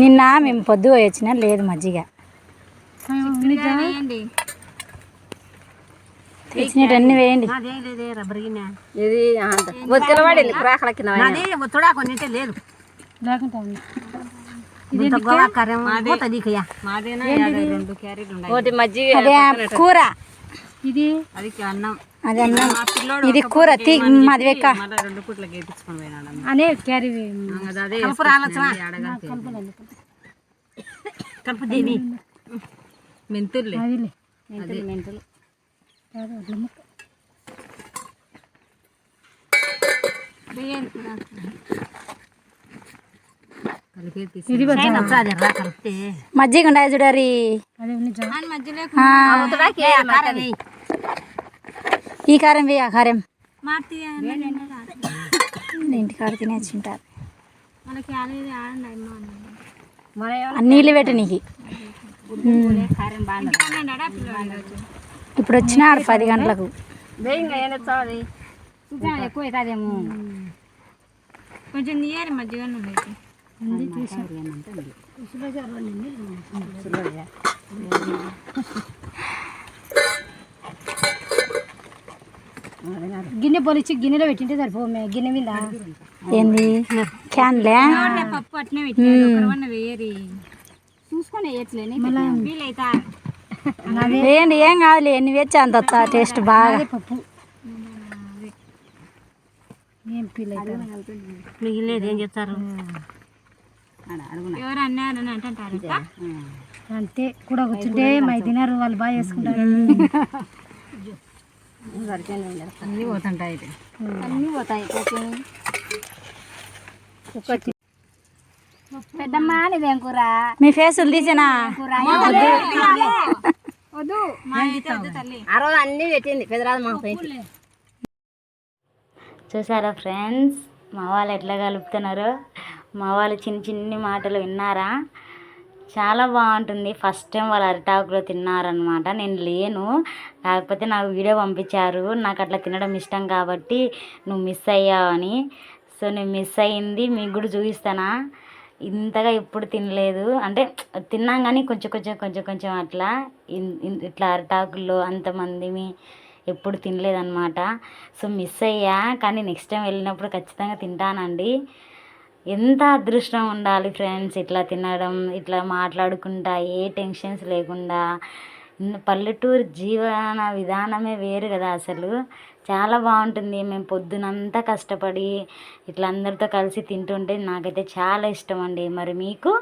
నిన్న మేము పొద్దు వచ్చిన లేదు మజ్జిగ. తెచ్చినవన్నీ వేయండి. ఇది ఒత్తిల పడింది కింద ఒత్తుడా లేదు. ఒకటి మజ్జిగ కూర. ఇది అది అన్నం. అది అన్నం ఇది కూర తీ మాది వెక్క రెండు పుట్లకి వేయించుకొని పోయినాడు అనే క్యారీ మెంతులు మెంతులు మజ్జిగ ఉండాలి చూడరి మధ్యలో. ఈ కారం వేయి ఆ కారం. ఇంటికాడ అమ్మ ఆ నీళ్ళు పెట్టు నీకు. ఇప్పుడు వచ్చినాడు పది గంటలకు. ఏనొచ్చాది ఎక్కువ అవుతుందేమో. కొంచెం నీయాలి మధ్యగా గిన్నె పోలిచ్చి గిన్నెలో పెట్టింటే సరిపోమే గిన్నె మీద. ఏంది? క్యాన్లే? పప్పు అట్నే వేయరి. చూసుకొని వేయండి ఏం కాదులే ఎన్ని వేచి అంత వస్తా టేస్ట్ బాగా. పప్పు. ఏం ఫీల్ మిగిలినది ఏం చెప్తారు ఎవరు అన్నారని అంటుంటారు అంతే. కూడా కూర్చుంటే మా తినారు వాళ్ళు బాగా చేసుకుంటారు. అన్నీ పోతుంటాయి. అన్నీ పోతాయి పెద్దమ్మ నీదేం కూర? మీ ఫేసులు తీసేనా? వద్దు. తల్లి. ఆ రోజు అన్నీ పెట్టింది పెద్దరాదు మా చూసారా ఫ్రెండ్స్? మా వాళ్ళు ఎట్లా కలుపుతున్నారో? మా వాళ్ళు చిన్న చిన్ని మాటలు విన్నారా? చాలా బాగుంటుంది. ఫస్ట్ టైం వాళ్ళు అరిటాకులో తిన్నారనమాట నేను లేను. కాకపోతే నాకు వీడియో పంపించారు. నాకు అట్లా తినడం ఇష్టం కాబట్టి నువ్వు మిస్ అయ్యావని సో నేను మిస్ అయ్యింది మీకు కూడా చూపిస్తానా? ఇంతగా ఎప్పుడు తినలేదు. అంటే తిన్నాం కానీ కొంచెం కొంచెం కొంచెం కొంచెం అట్లా ఇట్లా అరిటాకుల్లో అంతమందిమి ఎప్పుడు తినలేదన్నమాట. సో మిస్ అయ్యా. కానీ నెక్స్ట్ టైం వెళ్ళినప్పుడు ఖచ్చితంగా తింటానండి. ఎంత అదృష్టం ఉండాలి ఫ్రెండ్స్? ఇట్లా తినడం ఇట్లా మాట్లాడుకుంటా ఏ టెన్షన్స్ లేకుండా. పల్లెటూరు జీవన విధానమే వేరు కదా అసలు. చాలా బాగుంటుంది. మేము పొద్దునంతా కష్టపడి ఇట్లా అందరితో కలిసి తింటుంటే నాకైతే చాలా ఇష్టం అండి. మరి మీకు?